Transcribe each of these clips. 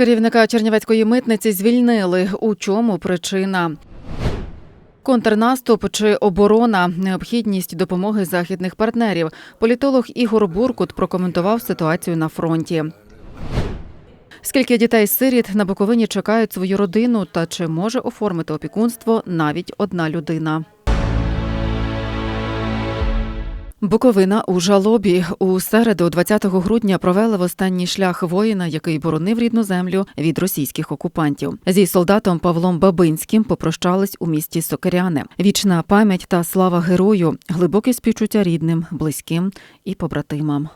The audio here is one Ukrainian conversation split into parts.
Керівника Чернівецької митниці звільнили. У чому причина? Контрнаступ чи оборона необхідність допомоги західних партнерів. Політолог Ігор Буркут прокоментував ситуацію на фронті. Скільки дітей сиріт на Буковині чекають свою родину та чи може оформити опікунство навіть одна людина? Буковина у жалобі у середу, 20 грудня, провели в останній шлях воїна, який боронив рідну землю від російських окупантів. Зі солдатом Павлом Бабинським попрощались у місті Сокиряне. Вічна пам'ять та слава герою, глибоке співчуття рідним, близьким і побратимам.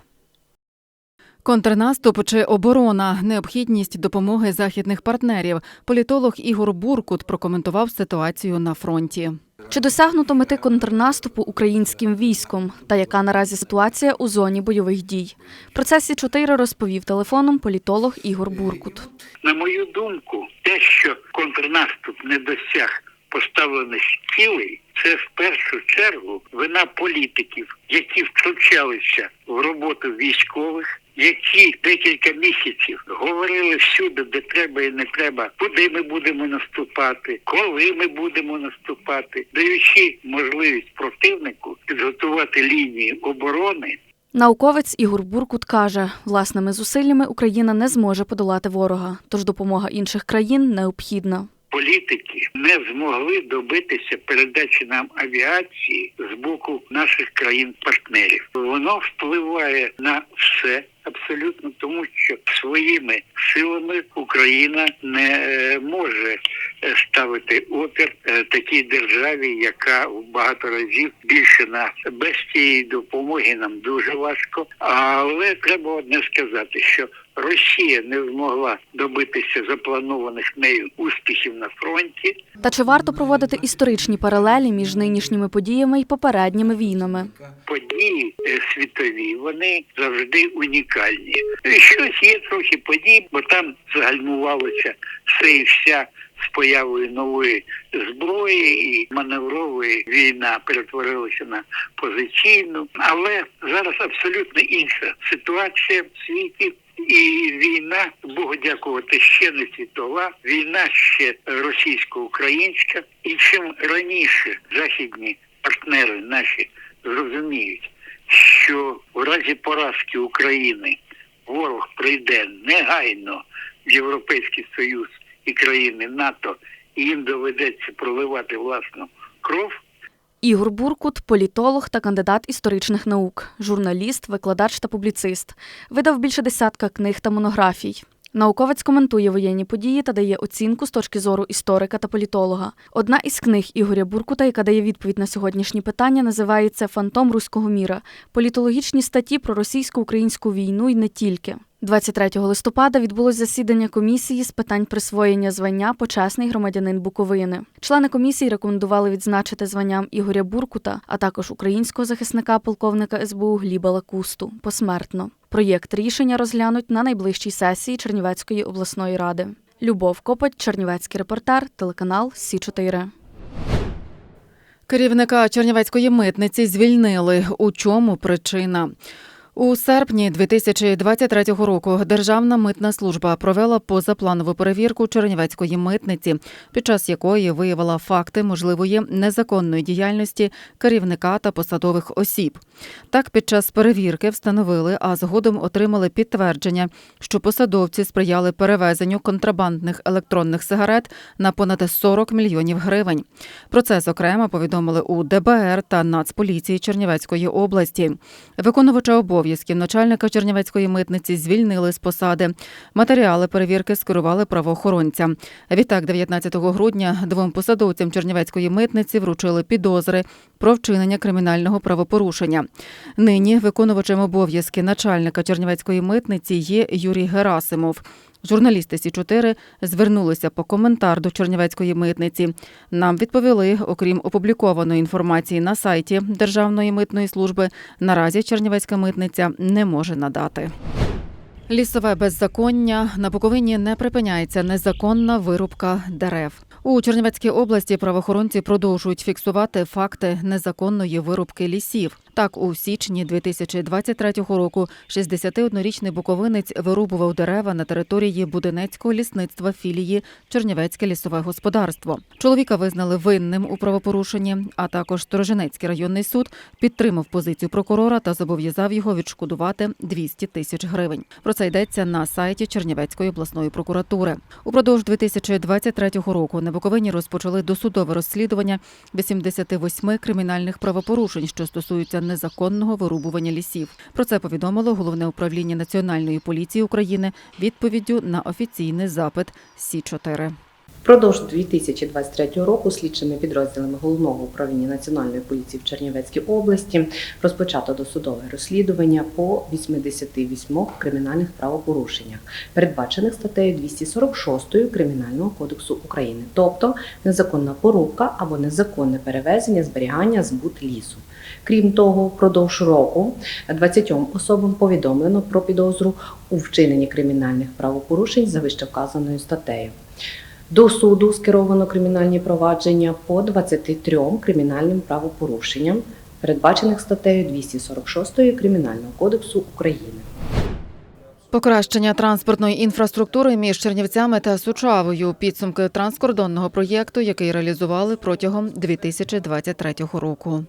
Контрнаступ чи оборона необхідність допомоги західних партнерів. Політолог Ігор Буркут прокоментував ситуацію на фронті. Чи досягнуто мети контрнаступу українським військом та яка наразі ситуація у зоні бойових дій? Про це Сі 4 розповів телефоном політолог Ігор Буркут. На мою думку, те, що контрнаступ не досяг поставлених цілей, це в першу чергу вина політиків, які втручалися в роботу військових. Які декілька місяців говорили всюди, де треба і не треба, куди ми будемо наступати, коли ми будемо наступати, даючи можливість противнику підготувати лінії оборони Науковець Ігор Буркут каже, власними зусиллями Україна не зможе подолати ворога, тож допомога інших країн необхідна. Політики не змогли добитися передачі нам авіації з боку наших країн-партнерів. Воно впливає на все. Абсолютно тому, що своїми силами Україна не е, може е, ставити опір е, такій державі, яка в багато разів більше нас без цієї допомоги нам дуже важко. Але треба одне сказати, що Росія не змогла добитися запланованих нею успіхів на фронті. Та чи варто проводити історичні паралелі між нинішніми подіями і попередніми війнами? Події е, світові вони завжди унікальні. Щось є трохи подій, бо там загальмувалося все і вся з появою нової зброї і маневрової війна перетворилася на позиційну. Але зараз абсолютно інша ситуація в світі. І війна, Богу дякувати, ще не світова. Війна ще російсько-українська. І чим раніше західні партнери наші зрозуміють, що в разі поразки України ворог прийде негайно в Європейський Союз і країни НАТО, і їм доведеться проливати власну кров. Ігор Буркут, політолог та кандидат історичних наук, журналіст, викладач та публіцист. Видав більше десятка книг та монографій. Науковець коментує воєнні події та дає оцінку з точки зору історика та політолога. Одна із книг Ігоря Буркута, яка дає відповідь на сьогоднішні питання, називається Фантом руського міра. Політологічні статті про російсько-українську війну і не тільки. 23 листопада відбулось засідання комісії з питань присвоєння звання Почесний громадянин Буковини. Члени комісії рекомендували відзначити званням Ігоря Буркута, а також українського захисника полковника СБУ Гліба Лакусту посмертно. Проєкт рішення розглянуть на найближчій сесії Чернівецької обласної ради. Любов Копоть, Чернівецький репортер, телеканал Сі 4 Керівника Чернівецької митниці звільнили. У чому причина? У серпні 2023 року Державна митна служба провела позапланову перевірку Чернівецької митниці, під час якої виявила факти можливої незаконної діяльності керівника та посадових осіб. Так, під час перевірки встановили, а згодом отримали підтвердження, що посадовці сприяли перевезенню контрабандних електронних сигарет на понад 40 мільйонів гривень. Про це зокрема повідомили у ДБР та Нацполіції Чернівецької області. Виконувача обов'язків начальника Чернівецької митниці звільнили з посади. Матеріали перевірки скерували правоохоронцям. Відтак, 19 грудня двом посадовцям Чернівецької митниці вручили підозри про вчинення кримінального правопорушення. Нині виконувачем обов'язки начальника Чернівецької митниці є Юрій Герасимов. Журналісти Сі 4 звернулися по коментар до Чернівецької митниці. Нам відповіли, окрім опублікованої інформації на сайті Державної митної служби, наразі Чернівецька митниця не може надати. Лісове беззаконня на Буковині не припиняється незаконна вирубка дерев. У Чернівецькій області правоохоронці продовжують фіксувати факти незаконної вирубки лісів. Так, у січні 2023 року 61-річний буковинець вирубував дерева на території Буденецького лісництва філії Чернівецьке лісове господарство. Чоловіка визнали винним у правопорушенні, а також Сторожинецький районний суд підтримав позицію прокурора та зобов'язав його відшкодувати 200 тисяч гривень. Про це йдеться на сайті Чернівецької обласної прокуратури. Упродовж 2023 року на Буковині розпочали досудове розслідування 88 кримінальних правопорушень, що стосуються незаконного вирубування лісів. Про це повідомило головне управління Національної поліції України відповіддю на офіційний запит Сі 4 Впродовж 2023 року слідчими підрозділами головного управління Національної поліції в Чернівецькій області розпочато досудове розслідування по 88 кримінальних правопорушеннях, передбачених статтею 246 Кримінального кодексу України, тобто незаконна порубка або незаконне перевезення, зберігання, збут лісу. Крім того, впродовж року 20 особам повідомлено про підозру у вчиненні кримінальних правопорушень за вищевказаною статтею. До суду скеровано кримінальні провадження по 23 кримінальним правопорушенням, передбачених статтею 246 Кримінального кодексу України. Покращення транспортної інфраструктури між Чернівцями та Сучавою підсумки транскордонного проєкту, який реалізували протягом 2023 року.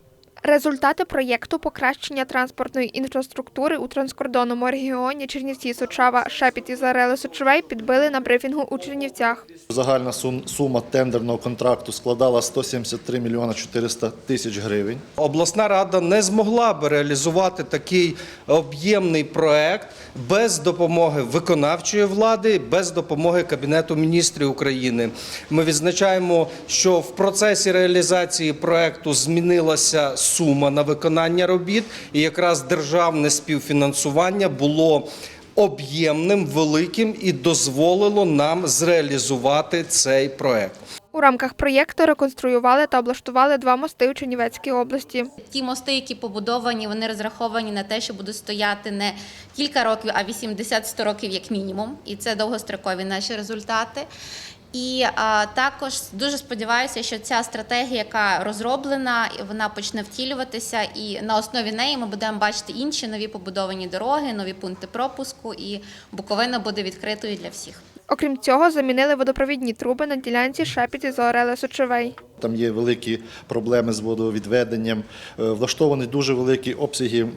Результати проєкту покращення транспортної інфраструктури у транскордонному регіоні Чернівці Сучава Шепіт і Зарели Сочовей підбили на брифінгу у Чернівцях. Загальна сум- сума тендерного контракту складала 173 мільйона 400 тисяч гривень. Обласна рада не змогла б реалізувати такий об'ємний проект без допомоги виконавчої влади, без допомоги Кабінету міністрів України. Ми відзначаємо, що в процесі реалізації проекту змінилася сума на виконання робіт, і якраз державне співфінансування було об'ємним, великим і дозволило нам зреалізувати цей проект. У рамках проєкту реконструювали та облаштували два мости у Чернівецькій області. Ті мости, які побудовані, вони розраховані на те, що будуть стояти не кілька років, а 80-100 років як мінімум. І це довгострокові наші результати. І а, також дуже сподіваюся, що ця стратегія, яка розроблена, вона почне втілюватися, і на основі неї ми будемо бачити інші нові побудовані дороги, нові пункти пропуску, і Буковина буде відкритою для всіх. Окрім цього, замінили водопровідні труби на ділянці Шепіт і Зарели Сочовей. Там є великі проблеми з водовідведенням. Е, Влаштовані дуже великі обсяги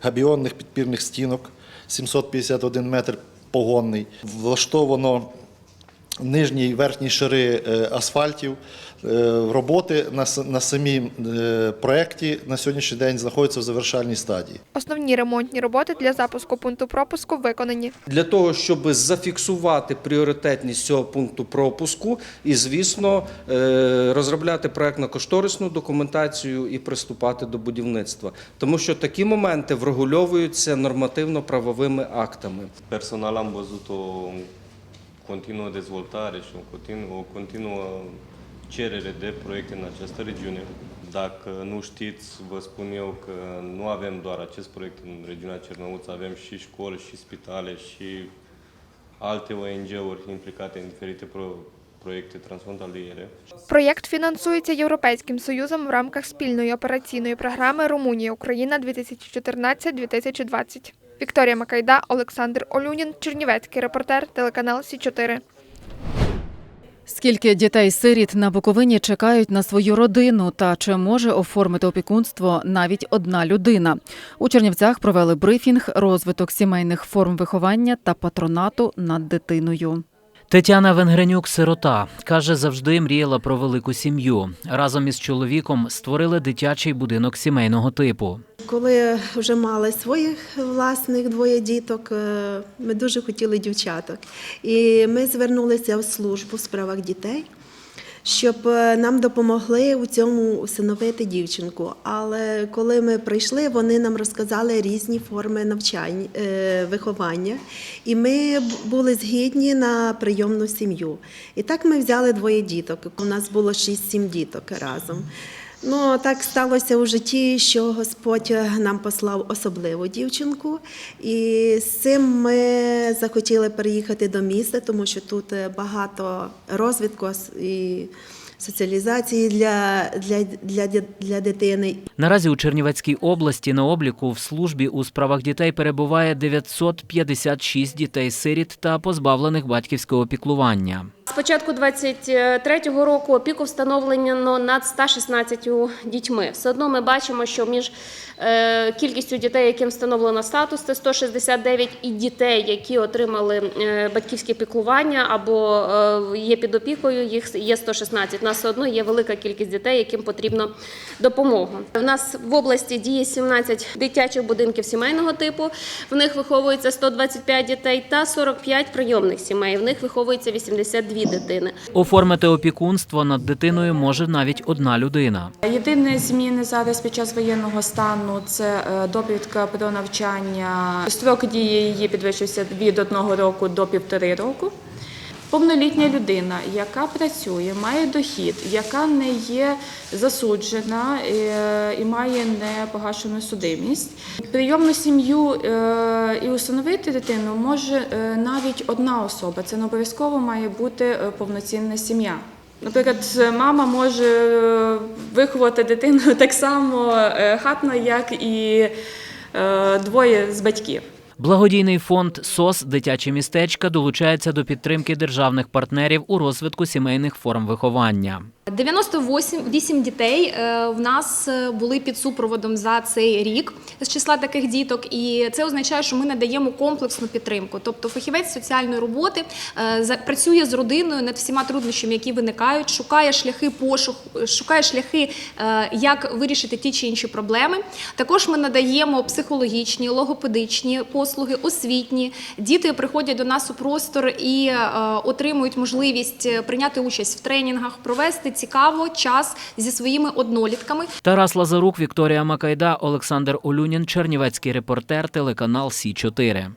габіонних підпірних стінок, 751 метр погонний. Влаштовано нижні і верхні шари е, асфальтів. Е, Роботи на, на самій е, проєкті на сьогоднішній день знаходяться в завершальній стадії. Основні ремонтні роботи для запуску пункту пропуску виконані. для того, щоб зафіксувати пріоритетність цього пункту пропуску, і, звісно, розробляти проектно-кошторисну документацію і приступати до будівництва, тому що такі моменти врегульовуються нормативно-правовими актами. Văzut o continuă dezvoltare și o continuă, o continuă cerere de proiecte în această regiune. Dacă nu știți, vă spun eu că nu avem doar acest proiect în regiunea Cernăuț, avem și școli, și spitale, și alte ONG-uri implicate în diferite pro- proiecte transfrontaliere. Проєкт фінансується Європейським Союзом в рамках спільної операційної програми Румунія Україна 2014-2020. Вікторія Макайда, Олександр Олюнін, Чернівецький репортер, телеканал Сі 4 Скільки дітей-сиріт на Буковині чекають на свою родину та чи може оформити опікунство навіть одна людина? У Чернівцях провели брифінг, розвиток сімейних форм виховання та патронату над дитиною. Тетяна Венгренюк сирота каже, завжди мріяла про велику сім'ю. Разом із чоловіком створили дитячий будинок сімейного типу. Коли вже мали своїх власних двоє діток, е, ми дуже хотіли дівчаток. І ми звернулися в службу в справах дітей, щоб е, нам допомогли у цьому усиновити дівчинку. Але коли ми прийшли, вони нам розказали різні форми навчання, е, виховання, і ми були згідні на прийомну сім'ю. І так ми взяли двоє діток. У нас було 6-7 діток разом. Ну, так сталося у житті, що Господь нам послав особливу дівчинку, і з цим ми захотіли переїхати до міста, тому що тут багато розвитку і соціалізації для, для, для, для дитини. Наразі у Чернівецькій області на обліку в службі у справах дітей перебуває 956 дітей-сиріт та позбавлених батьківського піклування. Початку 23-го року опіку встановлено над 116 дітьми. Все одно ми бачимо, що між е, кількістю дітей, яким встановлено статус, це 169, і дітей, які отримали е, батьківське піклування або е, є під опікою, їх є 116. У нас все одно є велика кількість дітей, яким потрібна допомога. У нас в області діє 17 дитячих будинків сімейного типу. В них виховується 125 дітей та 45 прийомних сімей. В них виховується 82 дитини. Оформити опікунство над дитиною може навіть одна людина. Єдині зміни зараз під час воєнного стану це е, довідка про навчання. Строк дії її підвищився від одного року до півтори року. Повнолітня людина, яка працює, має дохід, яка не є засуджена е, і має непогашену судимість. Прийомну сім'ю е, і усиновити дитину може е, навіть одна особа. Це не обов'язково має бути повноцінна сім'я. Наприклад, мама може виховати дитину так само хатно, як і двоє з батьків. Благодійний фонд СОС Дитячі містечка долучається до підтримки державних партнерів у розвитку сімейних форм виховання. 98 дітей е, в нас е, були під супроводом за цей рік з числа таких діток, і це означає, що ми надаємо комплексну підтримку. Тобто фахівець соціальної роботи е, працює з родиною над всіма труднощами, які виникають, шукає шляхи пошуку, шукає шляхи, як вирішити ті чи інші проблеми. Також ми надаємо психологічні, логопедичні послуги, освітні. Діти приходять до нас у простор і е, отримують можливість е, прийняти участь в тренінгах, провести цікаво час зі своїми однолітками. Тарас Лазарук, Вікторія Макайда, Олександр Олюнін, Чернівецький репортер, телеканал Сі 4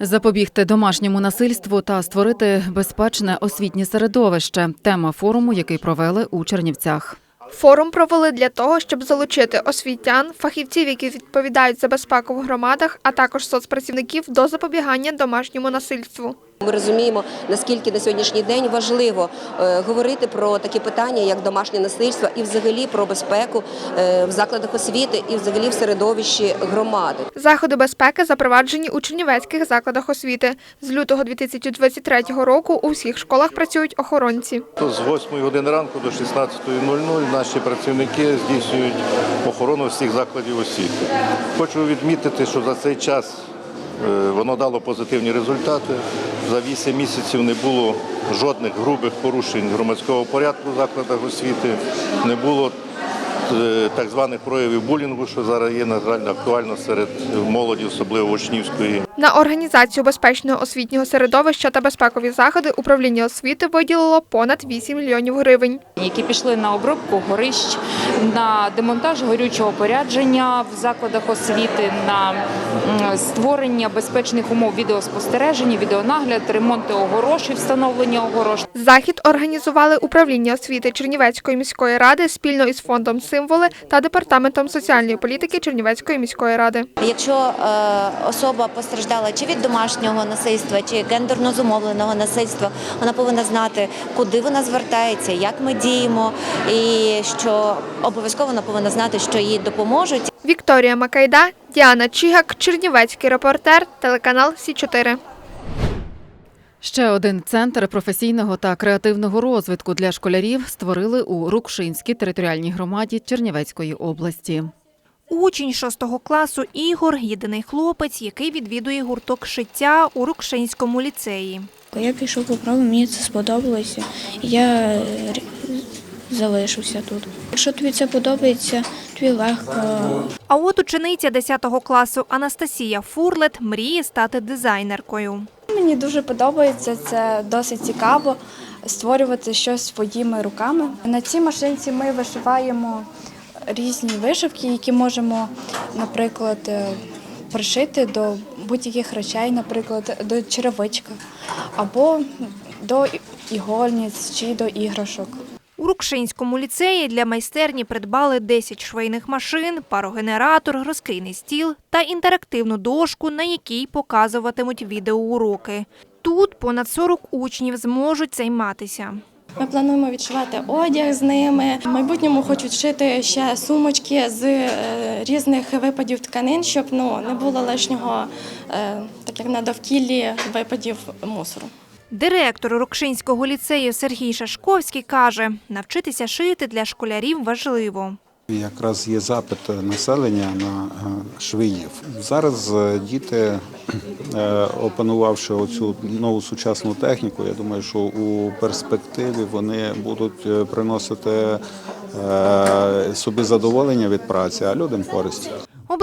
Запобігти домашньому насильству та створити безпечне освітнє середовище тема форуму, який провели у Чернівцях. Форум провели для того, щоб залучити освітян, фахівців, які відповідають за безпеку в громадах, а також соцпрацівників до запобігання домашньому насильству. Ми розуміємо, наскільки на сьогоднішній день важливо е, говорити про такі питання, як домашнє насильство, і взагалі про безпеку е, в закладах освіти, і взагалі в середовищі громади. Заходи безпеки запроваджені у чернівецьких закладах освіти. З лютого 2023 року у всіх школах працюють охоронці. З 8 години ранку до 16.00 наші працівники здійснюють охорону всіх закладів освіти. Хочу відмітити, що за цей час воно дало позитивні результати. За 8 місяців не було жодних грубих порушень громадського порядку в закладах освіти, не було е, так званих проявів булінгу, що зараз є на жаль актуально серед молоді, особливо учнівської. На організацію безпечного освітнього середовища та безпекові заходи управління освіти виділило понад 8 мільйонів гривень. які пішли на обробку горищ, на демонтаж горючого порядження в закладах освіти, на створення безпечних умов відеоспостереження, відеонагляд, ремонти огорошів, встановлення огорош. Захід організували управління освіти Чернівецької міської ради спільно із фондом Символи та департаментом соціальної політики Чернівецької міської ради. Якщо е, особа постраждала чи від домашнього насильства, чи гендерно зумовленого насильства, вона повинна знати, куди вона звертається, як ми діємо, і що обов'язково вона повинна знати, що їй допоможуть. Вікторія Макайда, Діана Чігак, Чернівецький репортер, телеканал Сі 4 Ще один центр професійного та креативного розвитку для школярів створили у Рукшинській територіальній громаді Чернівецької області. Учень шостого класу Ігор єдиний хлопець, який відвідує гурток шиття у Рукшинському ліцеї. Я пішов попробував, мені це сподобалося. Я залишився тут. Якщо тобі це подобається, тобі легко. А от учениця 10 класу Анастасія Фурлет мріє стати дизайнеркою. Мені дуже подобається, це досить цікаво створювати щось своїми руками. На цій машинці ми вишиваємо різні вишивки, які можемо, наприклад, е, пришити до будь-яких речей, наприклад, до черевичка або до ігольниць чи до іграшок. У Рукшинському ліцеї для майстерні придбали 10 швейних машин, парогенератор, розкийний стіл та інтерактивну дошку, на якій показуватимуть відеоуроки. Тут понад 40 учнів зможуть займатися. Ми плануємо відшивати одяг з ними. В майбутньому хочуть шити ще сумочки з е, різних випадів тканин, щоб ну не було лишнього, е, так як на довкіллі випадів мусору. Директор Рокшинського ліцею Сергій Шашковський каже, навчитися шити для школярів важливо. Якраз є запит населення на е, швеїв. Зараз е, діти, е, опанувавши оцю нову сучасну техніку, я думаю, що у перспективі вони будуть приносити собі задоволення від праці, а людям користь.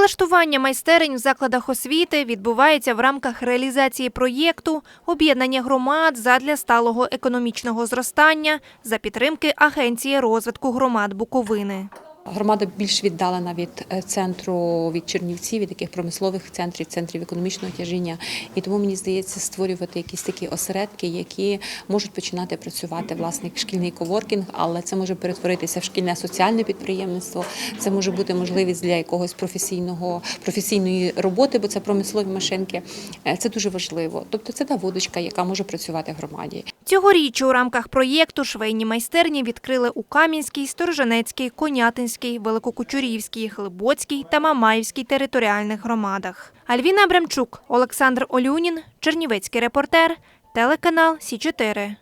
Облаштування майстерень в закладах освіти відбувається в рамках реалізації проєкту об'єднання громад задля сталого економічного зростання за підтримки Агенції розвитку громад Буковини. Громада більш віддалена від е, центру, від Чернівців, від таких промислових центрів, центрів економічного тяжіння. І тому мені здається створювати якісь такі осередки, які можуть починати працювати власне шкільний коворкінг, але це може перетворитися в шкільне соціальне підприємництво. Це може бути можливість для якогось професійного професійної роботи, бо це промислові машинки. Е, Це дуже важливо. Тобто це та водочка, яка може працювати в громаді. Цьогоріч у рамках проєкту швейні майстерні відкрили у Кам'янській, Сторожанецькій, Конятинській, Великокучурівській, Глибоцькій та Мамаївській територіальних громадах. Альвіна Абрамчук, Олександр Олюнін, Чернівецький репортер, телеканал Сі 4